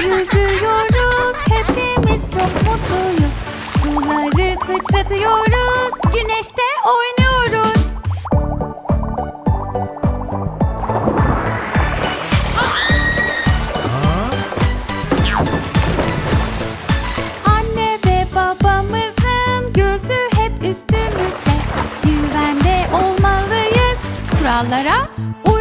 Gülüyoruz, hepimiz çok mutluyuz. Suları sıçratıyoruz, güneşte oynuyoruz. Anne ve babamızın gözü hep üstümüzde. Güvende olmalıyız, kurallara uymalıyız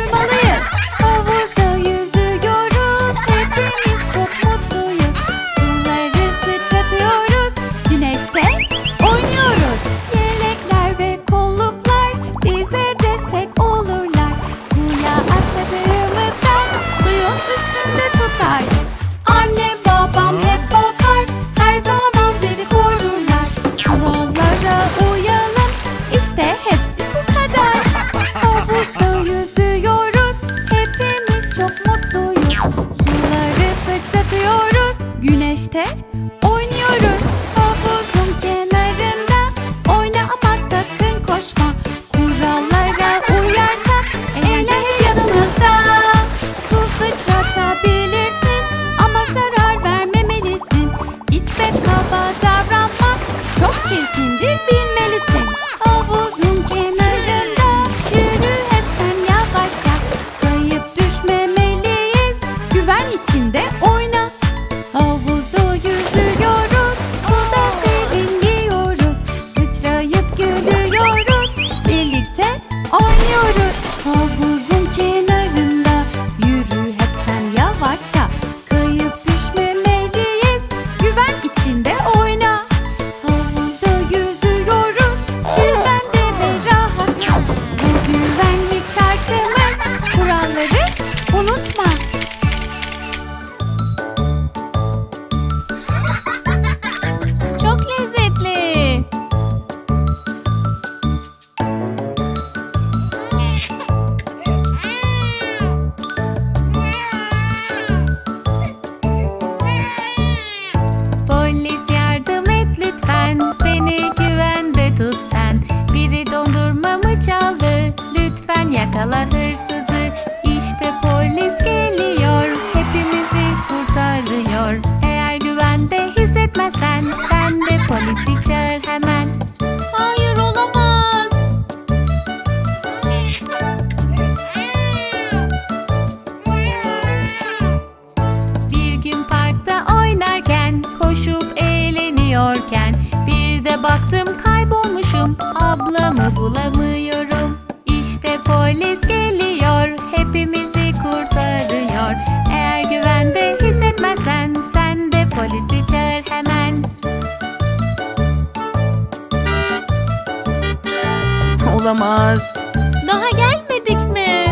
Sen de hissetmezsen sen de polisi çağır hemen. Hayır olamaz. Bir gün parkta oynarken koşup eğleniyorken Bir de baktım kaybolmuşum. Ablamı bulamıyorum. İşte polis geliyor hepimizi kurtarıyor. olamaz. Daha gelmedik mi?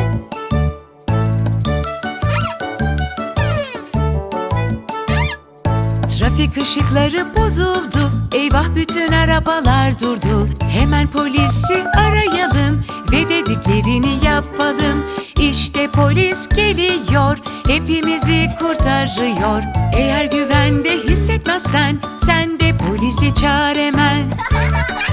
Trafik ışıkları bozuldu. Eyvah bütün arabalar durdu. Hemen polisi arayalım ve dediklerini yapalım. İşte polis geliyor, hepimizi kurtarıyor. Eğer güvende hissetmezsen, sen de polisi çağır hemen.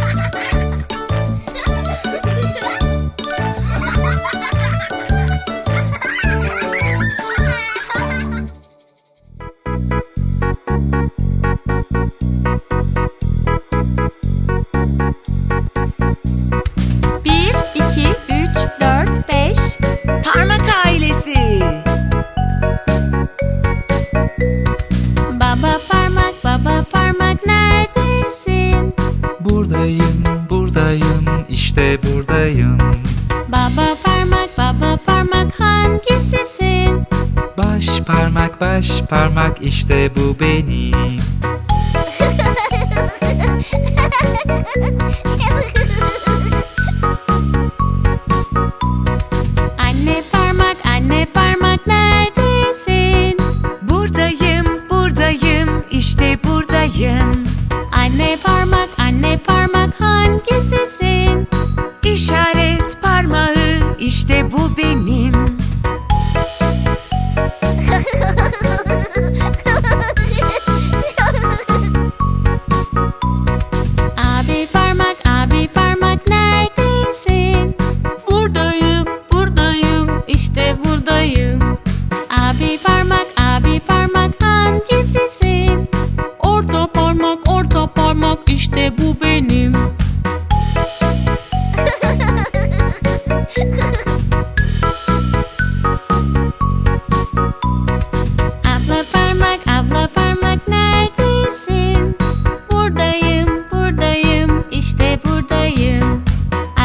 parmak baş parmak işte bu benim.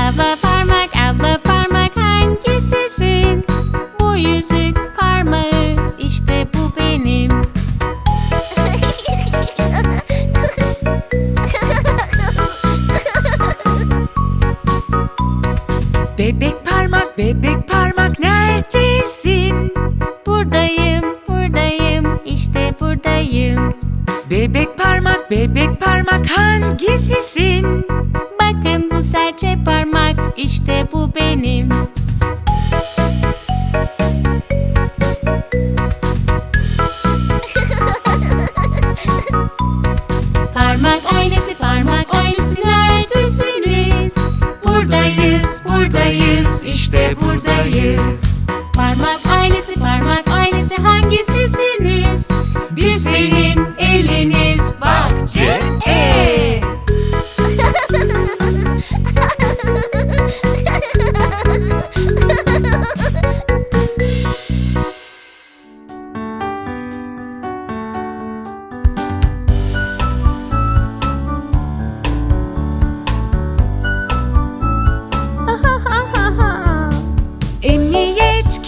Abla parmak, abla parmak hangisisin? Bu yüzük parmağı, işte bu benim. Bebek parmak, bebek parmak neredesin? Buradayım, buradayım, işte buradayım. Bebek parmak, bebek parmak hangisi? İşte bu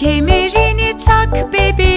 Kemerini tak bebeğim.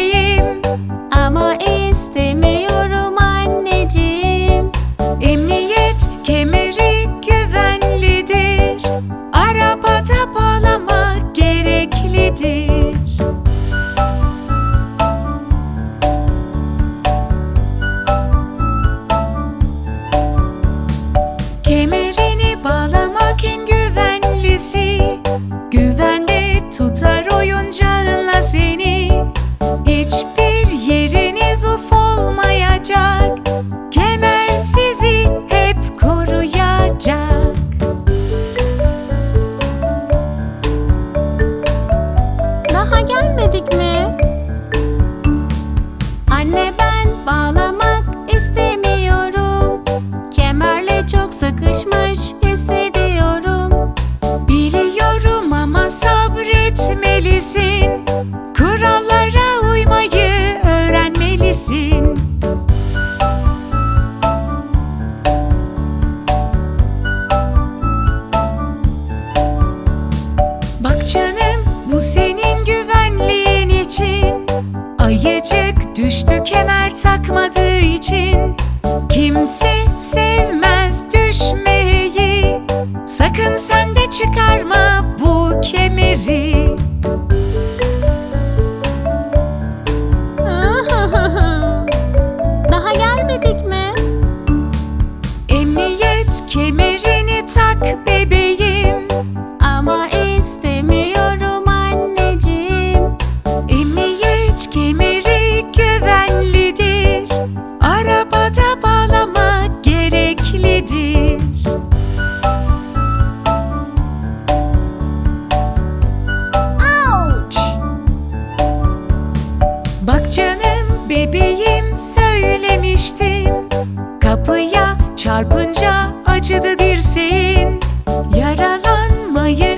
etmelisin Kurallara uymayı öğrenmelisin. Bak canım bu senin güvenliğin için. Ayıcık düştü kemer takmadığı için. Kimse Çarpınca acıdı dirseğin Yaralanmayı